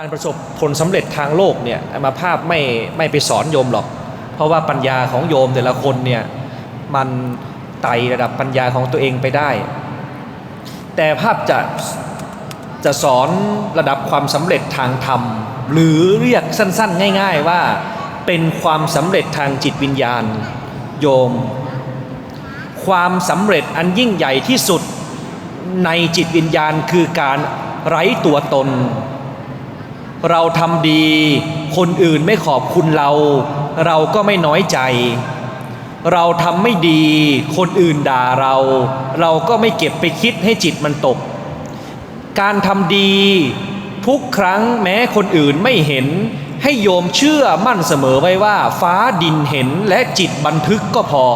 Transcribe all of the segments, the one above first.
การประสบผลสำเร็จทางโลกเนี่ยอมาภาพไม่ไม่ไปสอนโยมหรอก เพราะว่าปัญญาของโยมแต่ละคนเนี่ยมันไต่ระดับปัญญาของตัวเองไปได้ แต่ภาพจะจะสอนระดับความสำเร็จทางธรรม หรือเรียกสั้นๆ ง่าย ๆว่าเป็นความสำเร็จทางจิตวิญญาณ โยม ความสำเร็จอันยิ่งใหญ่ที่สุดในจิตวิญญาณคือการไร้ตัวตน เราทำดี คนอื่นไม่ขอบคุณเรา เราก็ไม่น้อยใจ เราทำไม่ดี คนอื่นด่าเรา เราก็ไม่เก็บไปคิดให้จิตมันตก การทำดี ทุกครั้งแม้คนอื่นไม่เห็น ให้โยมเชื่อมั่นเสมอไว้ว่า ฟ้าดินเห็นและจิตบันทึกก็พอ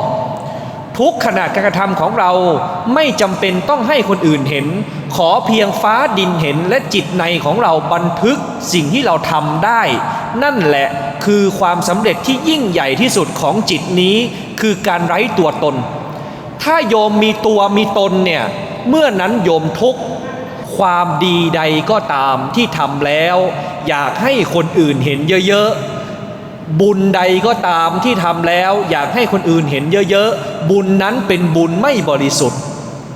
ทุกขณะการกระทำของเราไม่จำเป็นต้องให้คนอื่นเห็น ขอเพียงฟ้าดินเห็นและจิตในของเราบันทึกสิ่งที่เราทำได้ นั่นแหละคือความสำเร็จที่ยิ่งใหญ่ที่สุดของจิตนี้ คือการไร้ตัวตน ถ้าโยมมีตัวมีตนเนี่ย เมื่อนั้นโยมทุกความดีใดก็ตามที่ทำแล้ว อยากให้คนอื่นเห็นเยอะๆ บุญใดก็ตามที่ทำแล้ว อยากให้คนอื่นเห็นเยอะๆ บุญนั้นเป็นบุญไม่บริสุทธิ์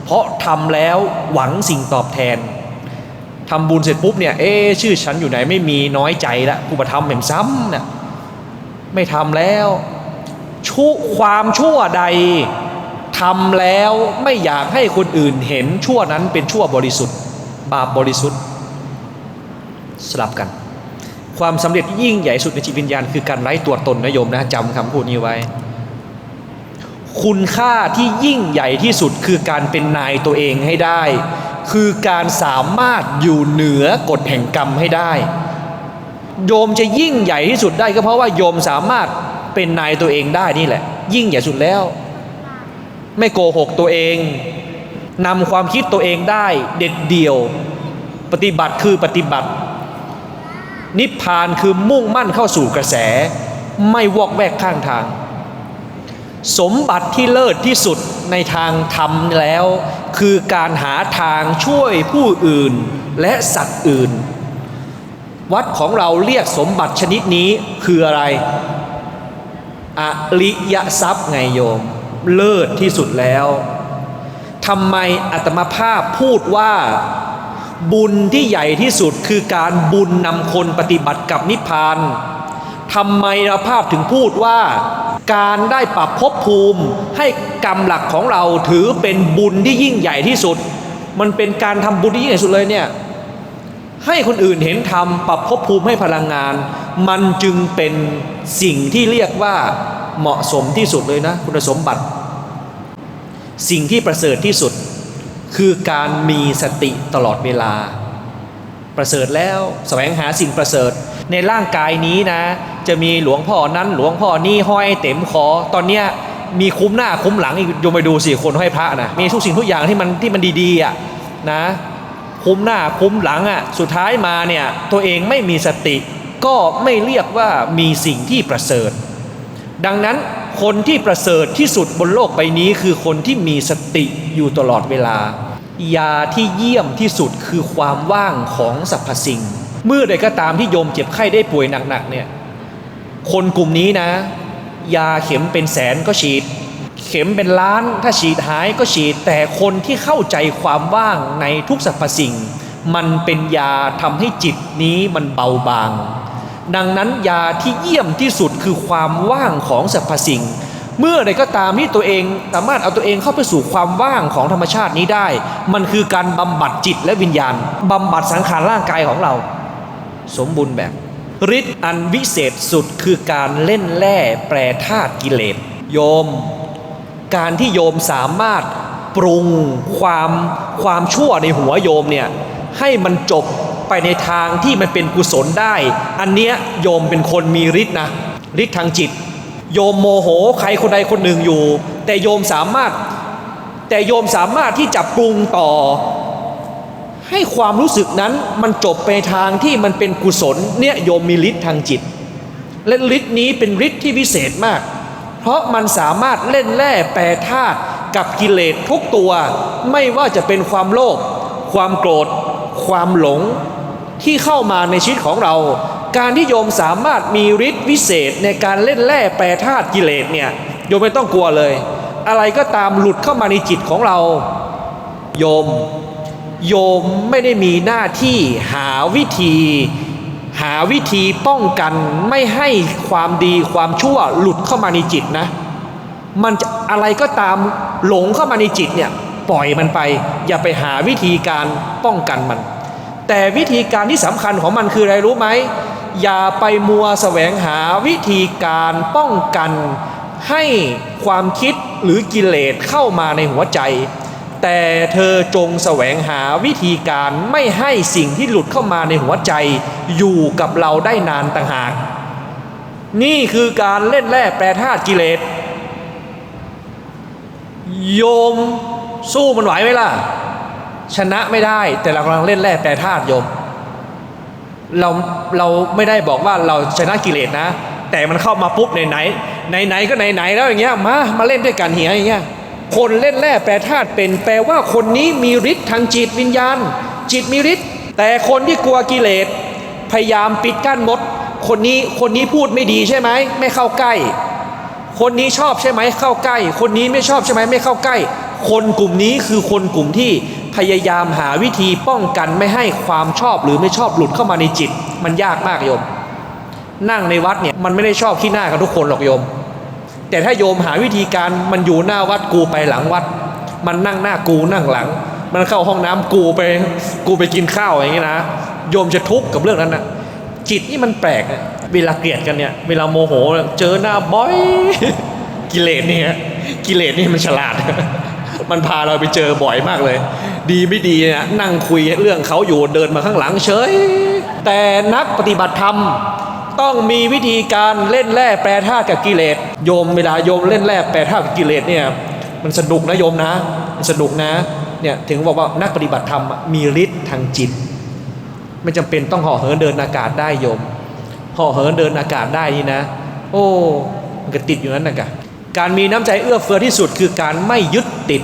เพราะทำแล้วหวังสิ่งตอบแทนทำบุญเสร็จปุ๊บเนี่ยเอ๊ชื่อฉันอยู่ไหนไม่มีน้อยใจละกูประทำเหม็นซ้ำเนี่ยไม่ทำแล้วชั่วความชั่วใดทำแล้วไม่อยากให้คนอื่นเห็นชั่วนั้นเป็นชั่วบริสุทธิ์ บาปบริสุทธิ์สลับกัน ความสำเร็จยิ่งใหญ่สุดในจิตวิญญาณ คือการไร้ตัวตนนะโยมนะจำคำพูดนี้ไว้ คุณค่าที่ยิ่งใหญ่ที่สุดคือการเป็นนายตัวเองให้ได้ คือการสามารถอยู่เหนือกฎแห่งกรรมให้ได้ โยมจะยิ่งใหญ่ที่สุดได้ก็เพราะว่าโยมสามารถเป็นนายตัวเองได้นี่แหละ ยิ่งใหญ่สุดแล้ว ไม่โกหกตัวเองนำความคิดตัวเองได้เด็ดเดี่ยว ปฏิบัติคือปฏิบัติ นิพพานคือมุ่งมั่นเข้าสู่กระแส ไม่วอกแวกข้างทาง สมบัติที่เลิศที่สุดในทางธรรมแล้ว คือการหาทางช่วยผู้อื่นและสัตว์อื่น วัดของเราเรียกสมบัติชนิดนี้คืออะไรอริยทรัพย์ไงโยม เลิศที่สุดแล้วทำไมอัตมาภาพพูดว่า บุญที่ใหญ่ที่สุดคือการบุญนำคนปฏิบัติกับนิพพานทำไมเราภาพถึงพูดว่า การได้ปรับภพภูมิให้กรรมหลักของเราถือเป็นบุญที่ยิ่งใหญ่ที่สุด มันเป็นการทำบุญที่ยิ่งใหญ่สุดเลยเนี่ยให้คนอื่นเห็นธรรมปรับภพภูมิให้พลังงาน มันจึงเป็นสิ่งที่เรียกว่าเหมาะสมที่สุดเลยนะ คุณสมบัติ สิ่งที่ประเสริฐที่สุด คือการมีสติตลอดเวลา ประเสริฐแล้วแสวงหาสิ่งประเสริฐ ในร่างกายนี้นะ จะมีหลวงพ่อนั้นหลวงพ่อนี่ห้อยเต็มคอตอนเนี้ยมีคุ้มหน้าคุ้มหลังอีกโยมไปดูสิคนห้อยพระนะมีทุกสิ่งทุกอย่างที่มันที่มันดีๆอะนะคุ้มหน้าคุ้มหลังอะสุดท้ายมาเนี่ยตัวเองไม่มีสติก็ไม่เรียกว่ามีสิ่งที่ประเสริฐ ดังนั้น คนที่ประเสริฐที่สุดบนโลกใบนี้ คือคนที่มีสติอยู่ตลอดเวลายาที่เยี่ยมที่สุดคือความว่างของสรรพสิ่ง เมื่อใดก็ตามที่โยมเจ็บไข้ได้ป่วยหนักๆเนี่ยคนกลุ่มนี้นะ ยาเข็มเป็นแสนก็ฉีด เข็มเป็นล้านถ้าฉีดหายก็ฉีด แต่คนที่เข้าใจความว่างในทุกสรรพสิ่ง มันเป็นยาทำให้จิตนี้มันเบาบาง ดังนั้นยาที่เยี่ยมที่สุดคือความว่างของสรรพสิ่ง เมื่อใดก็ตามที่ตัวเองสามารถเอาตัวเองเข้าไปสู่ความว่างของธรรมชาตินี้ได้ มันคือการบำบัดจิตและวิญญาณบำบัดสังขารร่างกายของเรา สมบูรณ์แบบฤทธิ์อันวิเศษสุดคือการเล่นแร่แปรธาตุกิเลสโยม การที่โยมสามารถปรุงความความชั่วในหัวโยมเนี่ยให้มันจบ ไปในทางที่มันเป็นกุศลได้ อันเนี้ยโยมเป็นคนมีฤทธิ์นะฤทธิ์ทางจิต โยมโมโหใครคนใดคนหนึ่งอยู่ แต่โยมสามารถ แต่โยมสามารถที่จะปรุงต่อ ให้ความรู้สึกนั้นมันจบไปทางที่มันเป็นกุศลเนี่ยโยมมีฤทธิ์ทางจิต และฤทธิ์นี้เป็นฤทธิ์ที่วิเศษมาก เพราะมันสามารถเล่นแร่แปรธาตุกับกิเลสทุกตัว ไม่ว่าจะเป็นความโลภความโกรธ ความหลง ที่เข้ามาในชีวิตของเรา การที่โยมสามารถมีฤทธิ์วิเศษในการเล่นแร่แปรธาตุกิเลสเนี่ยโยมไม่ต้องกลัวเลย อะไรก็ตามหลุดเข้ามาในจิตของเรา โยม โยมไม่ได้มีหน้าที่หาวิธี หาวิธีป้องกันไม่ให้ความดีความชั่วหลุดเข้ามาในจิตนะ มันอะไรก็ตามหลงเข้ามาในจิตเนี่ยปล่อยมันไป อย่าไปหาวิธีการป้องกันมัน แต่วิธีการที่สำคัญของมันคืออะไรรู้ไหม อย่าไปมัวแสวงหาวิธีการป้องกันให้ความคิดหรือกิเลสเข้ามาในหัวใจ แต่เธอจงแสวงหาวิธีการไม่ให้สิ่งที่หลุดเข้ามาในหัวใจ อยู่กับเราได้นานต่างหาก นี่คือการเล่นแร่แปรธาตุกิเลสโยมสู้มันไหวไหมล่ะ ชนะไม่ได้แต่เรากำลังเล่นแร่แปรธาตุโยม เราเราไม่ได้บอกว่าเราชนะกิเลสนะ แต่มันเข้ามาปุ๊บไหนไหนไหนไหนก็ไหนไหนแล้วอย่างเงี้ยมามาเล่นด้วยกันเหียอย่างเงี้ยคนเล่นแร่แปรธาตุเป็นแปลว่าคนนี้มีฤทธิ์ทางจิตวิญญาณ จิตมีฤทธิ์แต่คนที่กลัวกิเลสพยายามปิดกั้นหมด คนนี้คนนี้พูดไม่ดีใช่ไหมไม่เข้าใกล้ คนนี้ชอบใช่ไหมเข้าใกล้ คนนี้ไม่ชอบใช่ไหมไม่เข้าใกล้ คนกลุ่มนี้คือคนกลุ่มที่พยายามหาวิธีป้องกันไม่ให้ความชอบหรือไม่ชอบหลุดเข้ามาในจิต มันยากมากโยม นั่งในวัดเนี่ยมันไม่ได้ชอบขี้หน้ากันทุกคนหรอกโยม แต่ถ้าโยมหาวิธีการมันอยู่หน้าวัดกูไปหลังวัด มันนั่งหน้ากูนั่งหลัง มันเข้าห้องน้ำกูไปกูไปกินข้าวอย่างนี้นะโยมจะทุกข์กับเรื่องนั้นนะจิตนี่มันแปลกเวลาเกลียดกันเนี่ยเวลาโมโหเจอหน้าบ่อยกิเลสเนี่ยกิเลสนี่มันฉลาด มันพาเราไปเจอบ่อยมากเลย ดีไม่ดีเนี่ยนั่งคุยเรื่องเขาอยู่เดินมาข้างหลังเฉย แต่นักปฏิบัติธรรมต้องมีวิธีการเล่นแร่แปรธาตุกับกิเลสโยมเวลาโยมเล่นแร่แปรธาตุกับกิเลสเนี่ยมันสนุกนะโยมนะมันสนุกนะเนี่ยถึงบอกว่านักปฏิบัติธรรมมีฤทธิ์ทางจิต ไม่จำเป็นต้องห่อเหินเดินอากาศได้โยมห่อเหินเดินอากาศได้นี่นะ โอ้มันก็ติดอยู่นั้นนะกะ การมีน้ำใจเอื้อเฟื้อที่สุดคือการไม่ยึดติด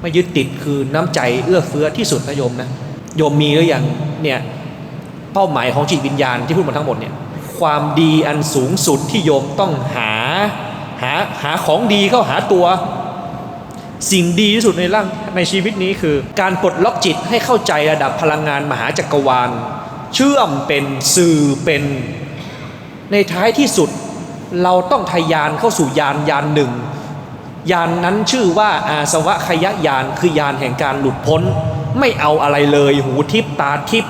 ไม่ยึดติดคือน้ำใจเอื้อเฟื้อที่สุดนะโยมนะโยมมีหรือยังเนี่ยเป้าหมายของจิตวิญญาณที่พูดมาทั้งหมดเนี่ยความดีอันสูงสุดที่โยมต้องหาหาหาของดีเข้าหาตัว สิ่งดีที่สุดในร่างในชีวิตนี้คือ การปลดล็อกจิตให้เข้าใจระดับพลังงานมหาจักรวาล เชื่อมเป็นสื่อเป็นในท้ายที่สุด เราต้องทะยานเข้าสู่ยานยานหนึ่งยานนั้นชื่อว่าอาสวะขยะยานคือยานแห่งการหลุดพ้น ไม่เอาอะไรเลย หูทิพตาทิพ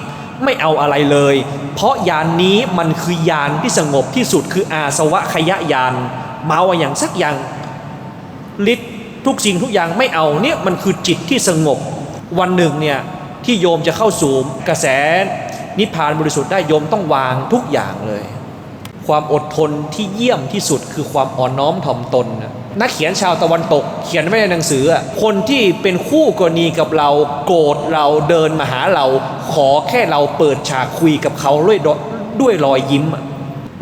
ไม่เอาอะไรเลย เพราะยานนี้มันคือยานที่สงบที่สุดคืออาสวะขยะยานเมาอย่างสักอย่างฤทธิ์ทุกสิ่งทุกอย่างไม่เอาเนี่ยมันคือจิตที่สงบ วันหนึ่งเนี่ยที่โยมจะเข้าสู่กระแสนิพพานบริสุทธิ์ได้โยมต้องวางทุกอย่างเลย ความอดทนที่เยี่ยมที่สุดคือความอ่อนน้อมถ่อมตนนะนักเขียนชาวตะวันตก เขียนไว้ในหนังสืออะคนที่เป็นคู่กรณีกับเราโกรธเราเดินมาหาเรา ขอแค่เราเปิดฉากคุยกับเขาด้วยด้วยรอยยิ้ม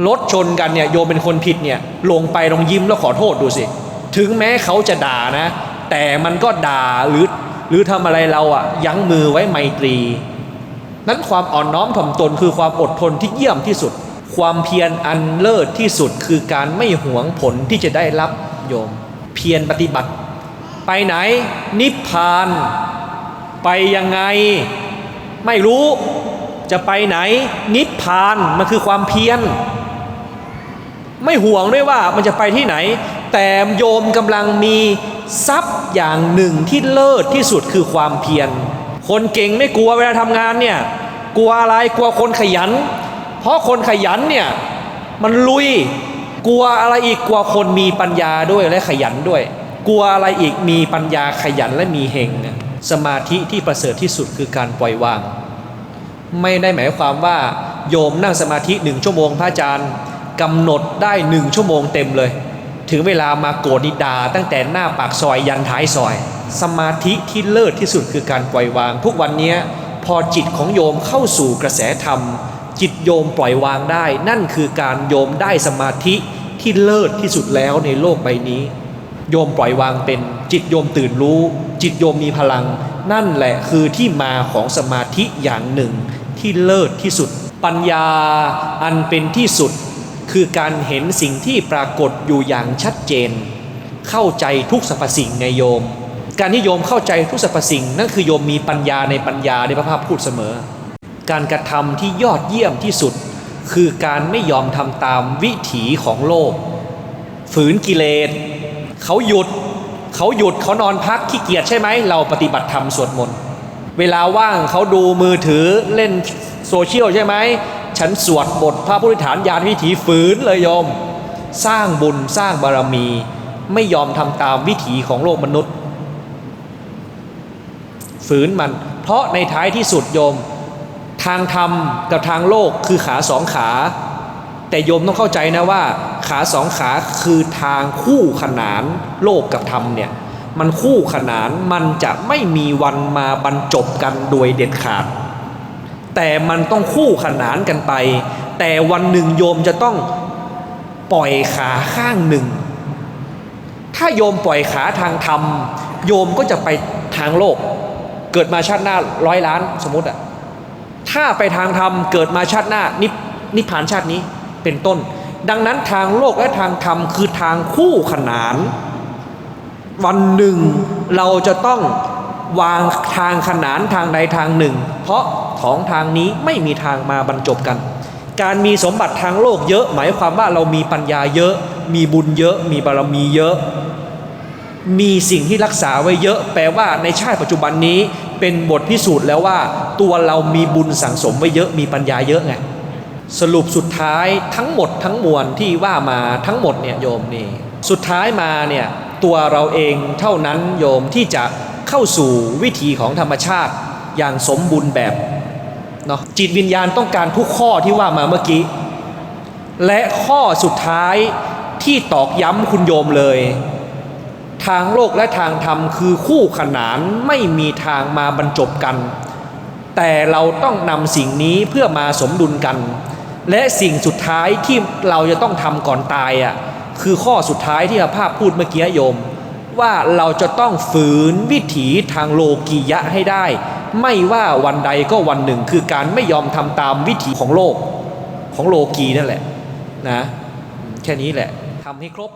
รถชนกันเนี่ยโยมเป็นคนผิดเนี่ยลงไปลองยิ้มแล้วขอโทษดูสิ ถึงแม้เขาจะด่านะ แต่มันก็ด่าหรือหรือทำอะไรเราอะยั้งมือไว้ไมตรี นั้นความอ่อนน้อมถ่อมตนคือความอดทนที่เยี่ยมที่สุด ความเพียรอันเลิศที่สุดคือการไม่หวงผลที่จะได้รับโยม เพียรปฏิบัติ ไปไหน นิพพาน ไปยังไง ไม่รู้จะไปไหน นิพพานมันคือความเพียร ไม่ห่วงด้วยว่ามันจะไปที่ไหน แต่โยมกำลังมีทรัพย์อย่างหนึ่งที่เลิศที่สุดคือความเพียร คนเก่งไม่กลัวเวลาทำงานเนี่ยกลัวอะไรกลัวคนขยัน เพราะคนขยันเนี่ยมันลุยกลัวอะไรอีกกลัวคนมีปัญญาด้วยและขยันด้วย กลัวอะไรอีกมีปัญญาขยันและมีเฮงสมาธิที่ประเสริฐที่สุดคือการปล่อยวาง ไม่ได้หมายความว่าโยมนั่งสมาธิหนึ่งชั่วโมงพระอาจารย์กำหนดได้หนึ่งชั่วโมงเต็มเลย ถึงเวลามาโกรธนิดา ตั้งแต่หน้าปากซอยยันท้ายซอย สมาธิที่เลิศที่สุดคือการปล่อยวาง ทุกวันนี้พอจิตของโยมเข้าสู่กระแสธรรม จิตโยมปล่อยวางได้ นั่นคือการโยมได้สมาธิที่เลิศที่สุดแล้วในโลกใบนี้ โยมปล่อยวางเป็นจิตโยมตื่นรู้ จิตโยมมีพลัง นั่นแหละคือที่มาของสมาธิอย่างหนึ่ง ที่เลิศที่สุด ปัญญาอันเป็นที่สุด คือการเห็นสิ่งที่ปรากฏอยู่อย่างชัดเจน เข้าใจทุกสรรพสิ่งไงโยม การที่โยมเข้าใจทุกสรรพสิ่ง นั่นคือโยมมีปัญญาในปัญญาในพระภาพพูดเสมอ การกระทำที่ยอดเยี่ยมที่สุด คือการไม่ยอมทำตามวิถีของโลก ฝืนกิเลสเขาหยุดเขาหยุดเขานอนพักขี้เกียจใช่ไหมเราปฏิบัติธรรมสวดมนต์เวลาว่างเขาดูมือถือเล่นโซเชียลใช่ไหมฉันสวดบทพระพุทธฐานญาณวิถีฝืนเลยโยม สร้างบุญสร้างบารมี ไม่ยอมทำตามวิถีของโลกมนุษย์ ฝืนมัน เพราะในท้ายที่สุดโยม ทางธรรมกับทางโลกคือขาสองขา แต่โยมต้องเข้าใจนะว่า ขาสองขาคือทางคู่ขนานโลกกับธรรมเนี่ยมันคู่ขนานมันจะไม่มีวันมาบรรจบกันโดยเด็ดขาด แต่มันต้องคู่ขนานกันไป แต่วันหนึ่งโยมจะต้องปล่อยขาข้างหนึ่ง ถ้าโยมปล่อยขาทางธรรม โยมก็จะไปทางโลก เกิดมาชาติหน้าร้อยล้านสมมติอะ ถ้าไปทางธรรมเกิดมาชาติหน้านิพนิพพานชาตินี้เป็นต้น ดังนั้นทางโลกและทางธรรมคือทางคู่ขนาน วันหนึ่งเราจะต้องวางทางขนานทางใดทางหนึ่ง เพราะของทางนี้ไม่มีทางมาบรรจบกัน การมีสมบัติทางโลกเยอะ หมายความว่าเรามีปัญญาเยอะ มีบุญเยอะ มีบารมีเยอะ มีสิ่งที่รักษาไว้เยอะ แปลว่าในชาติปัจจุบันนี้เป็นบทพิสูจน์แล้วว่า ตัวเรามีบุญสั่งสมไว้เยอะมีปัญญาเยอะไงสรุปสุดท้ายทั้งหมดทั้งมวลที่ว่ามาทั้งหมดเนี่ยโยมนี่สุดท้ายมาเนี่ยตัวเราเองเท่านั้นโยมที่จะเข้าสู่วิถีของธรรมชาติอย่างสมบูรณ์แบบเนาะจิตวิญญาณต้องการทุกข้อที่ว่ามาเมื่อกี้ และข้อสุดท้ายที่ตอกย้ำคุณโยมเลย ทางโลกและทางธรรมคือคู่ขนานไม่มีทางมาบรรจบกัน แต่เราต้องนำสิ่งนี้เพื่อมาสมดุลกัน และสิ่งสุดท้ายที่เราจะต้องทำก่อนตายอะคือข้อสุดท้ายที่อาภาพพูดเมื่อกี้โยม ว่าเราจะต้องฝืนวิถีทางโลกียะให้ได้ ไม่ว่าวันใดก็วันหนึ่ง คือการไม่ยอมทำตามวิถีของโลกของโลกีนั่นแหละนะแค่นี้แหละทำให้ครบ